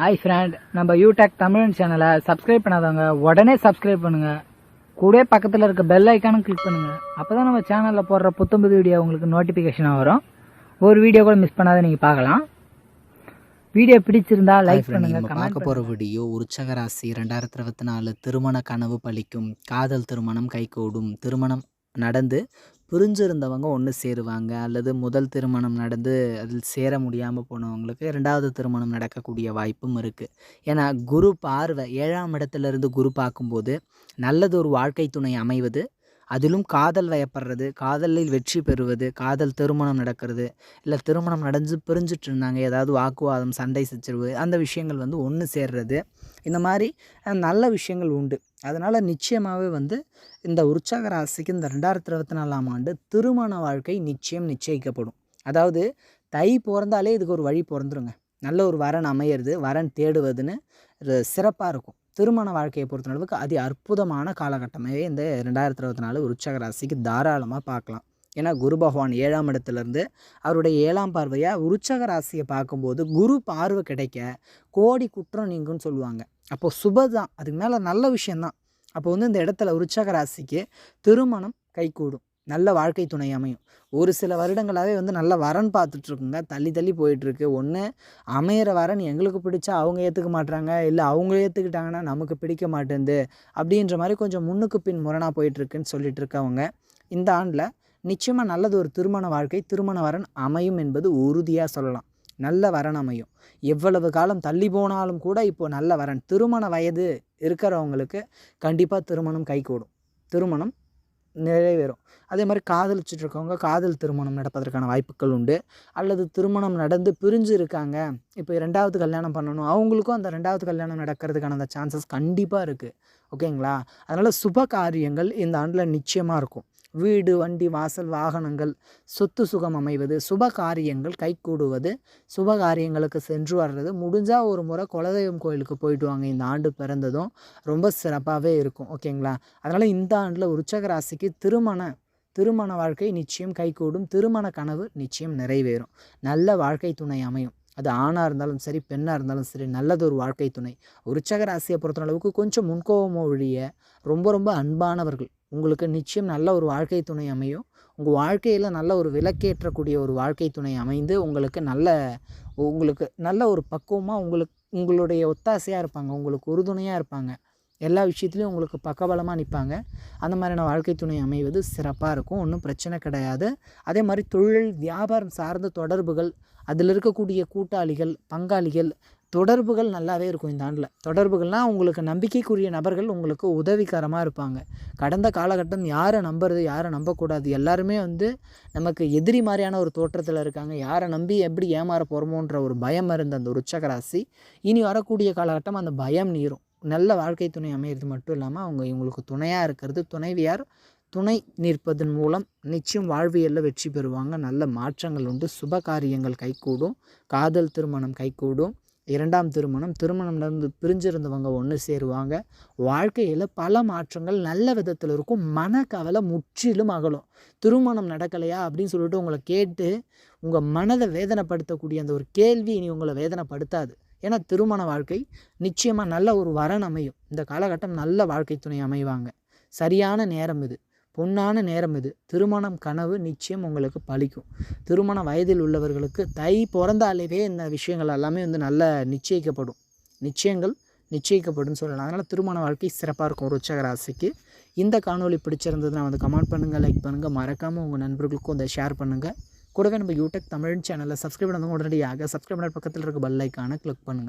Hi friend நம்ம யூடெக் தமிழ் சேனலை subscribe பண்ணாதவங்க உடனே சப்ஸ்கிரைப் பண்ணுங்க. கூடவே பக்கத்தில் இருக்க பெல் ஐக்கானும் கிளிக் பண்ணுங்க. அப்பதான் நம்ம சேனலில் போடுற புத்தம்புது வீடியோ உங்களுக்கு நோட்டிஃபிகேஷனாக வரும். ஒரு வீடியோ கூட மிஸ் பண்ணாத நீங்கள் பார்க்கலாம். வீடியோ பிடிச்சிருந்தா லைக் பண்ணுங்க பார்க்க போகிற வீடியோ உற்சக ராசி ரெண்டாயிரத்தி இருபத்தி நாலு திருமண கனவு பலிக்கும் காதல் திருமணம் கைகூடும். திருமணம் நடந்து பிரிஞ்சிருந்தவங்க ஒன்று சேருவாங்க அல்லது முதல் திருமணம் நடந்து அதில் சேர முடியாமல் போனவங்களுக்கு ரெண்டாவது திருமணம் நடக்கக்கூடிய வாய்ப்பும் இருக்குது ஏன்னா குரு பார்வை ஏழாம் இடத்துல இருந்து குரு பார்க்கும்போது நல்லது ஒரு வாழ்க்கை துணை அமைவது அதிலும் காதல் வயப்படுறது காதலில் வெற்றி பெறுவது காதல் திருமணம் நடக்கிறது இல்லை திருமணம் நடந்து பிரிஞ்சிட்டு இருந்தாங்க ஏதாவது வாக்குவாதம் சண்டை சச்சரவு அந்த விஷயங்கள் வந்து ஒன்று சேர்றது இந்த மாதிரி நல்ல விஷயங்கள் உண்டு. அதனால் நிச்சயமாகவே வந்து இந்த உற்சாக ராசிக்கு இந்த ரெண்டாயிரத்தி இருபத்தி நாலாம் ஆண்டு திருமண வாழ்க்கை நிச்சயம் நிச்சயிக்கப்படும். அதாவது தை பிறந்தாலே இதுக்கு ஒரு வழி பிறந்துருங்க. நல்ல ஒரு வரன் அமையிறது வரன் தேடுவதுன்னு சிறப்பாக இருக்கும். திருமண வாழ்க்கையை பொறுத்தளவுக்கு அதி அற்புதமான காலகட்டமாகவே இந்த ரெண்டாயிரத்தி இருபத்தி நாலு உற்சாக ராசிக்கு தாராளமாக பார்க்கலாம். ஏன்னா குரு பகவான் ஏழாம் இடத்துலேருந்து அவருடைய ஏழாம் பார்வையாக உருச்சக ராசியை பார்க்கும்போது குரு பார்வை கிடைக்க கோடி குற்றம் நீங்கும்னு சொல்லுவாங்க. அப்போது சுப தான் அதுக்கு மேலே நல்ல விஷயந்தான் அப்போ வந்து இந்த இடத்துல உருச்சக ராசிக்கு திருமணம் கைகூடும். நல்ல வாழ்க்கை துணை அமையும். ஒரு சில வருடங்களாகவே வந்து நல்ல வரன் பார்த்துட்ருக்குங்க. தள்ளி தள்ளி போயிட்டுருக்கு ஒன்று அமையிற வரன் எங்களுக்கு பிடிச்சா அவங்க ஏற்றுக்க மாட்றாங்க. இல்லை அவங்க ஏற்றுக்கிட்டாங்கன்னா நமக்கு பிடிக்க மாட்டேங்குது அப்படின்ற மாதிரி கொஞ்சம் முன்னுக்கு பின் முரணாக போயிட்டுருக்குன்னு சொல்லிட்டு இருக்கவங்க இந்த ஆண்டில் நிச்சயமாக நல்லது ஒரு திருமண வாழ்க்கை திருமண வரன் அமையும் என்பது உறுதியாக சொல்லலாம். நல்ல வரன் அமையும். எவ்வளவு காலம் தள்ளி போனாலும் கூட இப்போது நல்ல வரன். திருமண வயது இருக்கிறவங்களுக்கு கண்டிப்பாக திருமணம் கைகூடும். திருமணம் நிறைவேறும். அதே மாதிரி காதலிச்சுட்டு இருக்கவங்க காதல் திருமணம் நடப்பதற்கான வாய்ப்புகள் உண்டு. அல்லது திருமணம் நடந்து பிரிஞ்சு இருக்காங்க. இப்போ ரெண்டாவது கல்யாணம் பண்ணணும். அவங்களுக்கும் அந்த ரெண்டாவது கல்யாணம் நடக்கிறதுக்கான அந்த சான்சஸ் கண்டிப்பாக இருக்குது ஓகேங்களா? அதனால் சுப காரியங்கள் இந்த ஆண்டில் நிச்சயமாக இருக்கும். வீடு வண்டி வாசல் வாகனங்கள் சொத்து சுகம் அமைவது சுப காரியங்கள் கைகூடுவது சுப காரியங்களுக்கு சென்று வர்றது. முடிஞ்சால் ஒரு முறை குலதெய்வம் கோயிலுக்கு போயிட்டு வாங்க. இந்த ஆண்டு பிறந்ததும் ரொம்ப சிறப்பாகவே இருக்கும். ஓகேங்களா அதனால் இந்த ஆண்டில் உற்சக ராசிக்கு திருமண திருமண வாழ்க்கை நிச்சயம் கைகூடும் திருமண கனவு நிச்சயம் நிறைவேறும். நல்ல வாழ்க்கை துணை அமையும். அது ஆணாக இருந்தாலும் சரி பெண்ணாக இருந்தாலும் சரி நல்லது ஒரு வாழ்க்கை துணை. உற்சக ராசியை பொறுத்த அளவுக்கு கொஞ்சம் முன்கோபமோ ஒழிய ரொம்ப ரொம்ப அன்பானவர்கள். உங்களுக்கு நிச்சயம் நல்ல ஒரு வாழ்க்கை துணை அமையும். உங்கள் வாழ்க்கையில் நல்ல ஒரு விலக்கேற்றக்கூடிய ஒரு வாழ்க்கை துணை அமைந்து உங்களுக்கு நல்ல உங்களுக்கு நல்ல ஒரு பக்குவமாக உங்களுக்கு உங்களுடைய ஒத்தாசையாக இருப்பாங்க. உங்களுக்கு உறுதுணையாக இருப்பாங்க. எல்லா விஷயத்துலையும் உங்களுக்கு பக்கபலமாக நிற்பாங்க அந்த மாதிரியான வாழ்க்கை துணை அமைவது சிறப்பாக இருக்கும். ஒன்றும் பிரச்சனை கிடையாது. அதே மாதிரி தொழில் வியாபாரம் சார்ந்த தொடர்புகள் அதில் இருக்கக்கூடிய கூட்டாளிகள் பங்காளிகள் தொடர்புகள் நல்லாவே இருக்கும் இந்த ஆண்டில். தொடர்புகள்னால் உங்களுக்கு நம்பிக்கைக்குரிய நபர்கள் உங்களுக்கு உதவிகரமாக இருப்பாங்க. கடந்த காலகட்டம் யாரை நம்புறது யாரை நம்பக்கூடாது எல்லாருமே வந்து நமக்கு எதிரி மாதிரியான ஒரு தோற்றத்தில் இருக்காங்க. யாரை நம்பி எப்படி ஏமாற போகிறோமோன்ற ஒரு பயம் இருந்த அந்த உச்சகராசி. இனி வரக்கூடிய காலகட்டம் அந்த பயம் நீரும். நல்ல வாழ்க்கை துணை அமையிறது மட்டும் இல்லாமல் அவங்க இவங்களுக்கு துணையாக இருக்கிறது துணைவியார் துணை நிற்பதன் மூலம் நிச்சயம் வாழ்வியலில் வெற்றி பெறுவாங்க. நல்ல மாற்றங்கள் உண்டு. சுப காரியங்கள் கைகூடும். காதல் திருமணம் கைகூடும். இரண்டாம் திருமணம் திருமணம் நடந்து பிரிஞ்சிருந்தவங்க ஒன்று சேருவாங்க. வாழ்க்கையில் பல மாற்றங்கள் நல்ல விதத்தில் இருக்கும். மனக்கவலை முற்றிலும் அகலும். திருமணம் நடக்கலையா அப்படின்னு சொல்லிட்டு உங்களை கேட்டு உங்கள் மனதை வேதனைப்படுத்தக்கூடிய அந்த ஒரு கேள்வி இனி உங்களை வேதனைப்படுத்தாது. ஏன்னா திருமண வாழ்க்கை நிச்சயமாக நல்ல ஒரு வரன் அமையும். இந்த காலகட்டம் நல்ல வாழ்க்கை துணை அமைவாங்க. சரியான நேரம் இது. பொன்னான நேரம் இது. திருமணம் கனவு நிச்சயம் உங்களுக்கு பலிக்கும். திருமண வயதில் உள்ளவர்களுக்கு தை பிறந்தாலேவே இந்த விஷயங்கள் எல்லாமே வந்து நல்ல நிச்சயிக்கப்படும். நிச்சயங்கள் நிச்சயிக்கப்படும் சொல்லலாம். அதனால் திருமண வாழ்க்கை சிறப்பாக இருக்கும் ருச்சக ராசிக்கு. இந்த காணொளி பிடிச்சிருந்ததுன்னா வந்து கமெண்ட் பண்ணுங்கள் லைக் பண்ணுங்கள் மறக்காமல் உங்கள் நண்பர்களுக்கும் அதை ஷேர் பண்ணுங்கள் கூடவே நம்ம யூடெக் தமிழ் சேனலை சப்ஸ்கிரைப் பண்ணவங்க உடனடியாக சப்ஸ்கிரைப் பண்ணுற பக்கத்தில் இருக்க பெல் ஐக்கானை கிளிக் பண்ணுங்கள்